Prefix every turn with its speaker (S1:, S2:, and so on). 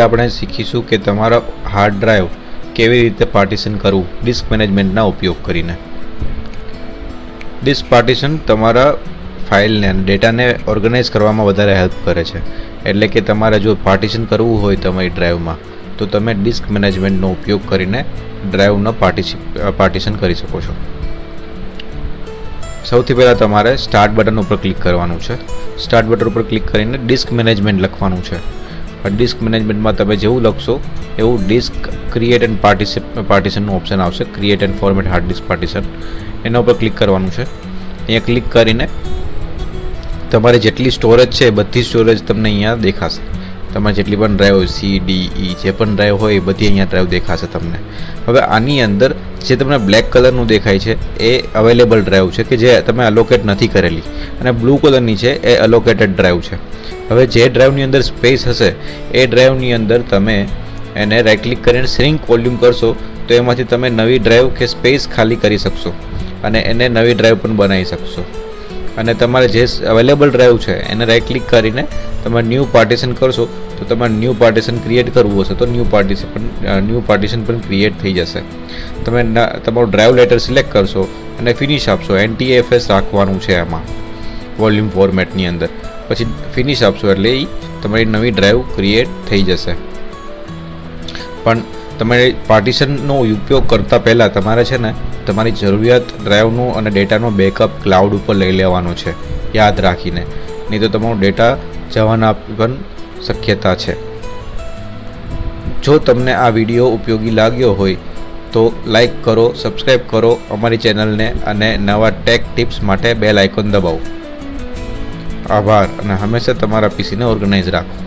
S1: આપણે શીખીશું કે તમારો હાર્ડ ડ્રાઈવ કેવી રીતે પાર્ટીશન કરવું ડિસ્ક મેનેજમેન્ટના ઉપયોગ કરીને. ડિસ્ક પાર્ટીશન તમારા ફાઇલને ડેટાને ઓર્ગેનાઇઝ કરવામાં વધારે હેલ્પ કરે છે. એટલે કે તમારે જો પાર્ટીશન કરવું હોય તમારી ડ્રાઈવમાં તો તમે ડિસ્ક મેનેજમેન્ટનો ઉપયોગ કરીને ડ્રાઈવનો પાર્ટીશી પાર્ટીશન કરી શકો છો. સૌથી પહેલાં તમારે સ્ટાર્ટ બટન ઉપર ક્લિક કરવાનું છે. સ્ટાર્ટ બટન ઉપર ક્લિક કરીને ડિસ્ક મેનેજમેન્ટ લખવાનું છે. ડિસ્ક મેનેજમેન્ટમાં તમે જેવું લખશો, એવું ડિસ્ક ક્રિએટ એન્ડ પાર્ટિસિપ પાર્ટીશનનું ઓપ્શન આવશે. Create and format hard disk partition એના ઉપર ક્લિક કરવાનું છે. અહીંયા ક્લિક કરીને તમારે જેટલી સ્ટોરેજ છે બધી સ્ટોરેજ તમને અહીંયા દેખાશે. તમારે જેટલી પણ ડ્રાઈવ સી ડી ઈ જે પણ ડ્રાઈવ હોય, એ બધી અહીંયા ડ્રાઈવ દેખાશે તમને. હવે આની અંદર જે તમને બ્લેક કલરનું દેખાય છે, એ અવેલેબલ ડ્રાઈવ છે કે જે તમે અલોકેટ નથી કરેલી. અને બ્લુ કલરની છે, એ અલોકેટેડ ડ્રાઈવ છે. હવે જે ડ્રાઈવની અંદર સ્પેસ હશે, એ ડ્રાઈવની અંદર તમે એને રાઈટ ક્લિક કરીને શ્રિંક વોલ્યુમ કરશો, તો એમાંથી તમે નવી ડ્રાઈવ કે સ્પેસ ખાલી કરી શકશો. અને એને નવી ડ્રાઈવ પણ બનાવી શકશો. અને તમારે જે અવેલેબલ ડ્રાઈવ છે, એને રાઈટ ક્લિક કરીને તમે ન્યૂ પાર્ટીશન કરશો, તો તમારે ન્યૂ પાર્ટીશન ક્રિએટ કરવું હશે, તો ન્યૂ પાર્ટીશન પણ ન્યૂ પાર્ટીશન પણ ક્રિએટ થઈ જશે. તમે તમારું ડ્રાઈવ લેટર સિલેક્ટ કરશો અને ફિનિશ આપશો. એનટીએફએસ રાખવાનું છે એમાં વોલ્યુમ ફોર્મેટની અંદર. પછી ફિનિશ આપશો એટલે એ તમારી નવી ડ્રાઈવ ક્રિએટ થઈ જશે. પણ તમે પાર્ટીશનનો ઉપયોગ કરતાં પહેલાં તમારે છે ને તમારી જરૂરિયાત ડ્રાઈવનું અને ડેટાનો બેકઅપ ક્લાઉડ ઉપર લઈ લેવાનો છે. યાદ રાખીને. નહીં તો તમારો ડેટા જવાના પણ શક્યતા છે. જો તમને આ વીડિયો ઉપયોગી લાગ્યો હોય, તો લાઈક કરો સબસ્ક્રાઈબ કરો અમારી ચેનલને અને નવા ટેક ટિપ્સ માટે બેલ આઇકોન દબાવો. આભાર અને હંમેશા તમારા પીસીને ઓર્ગેનાઇઝ રાખો.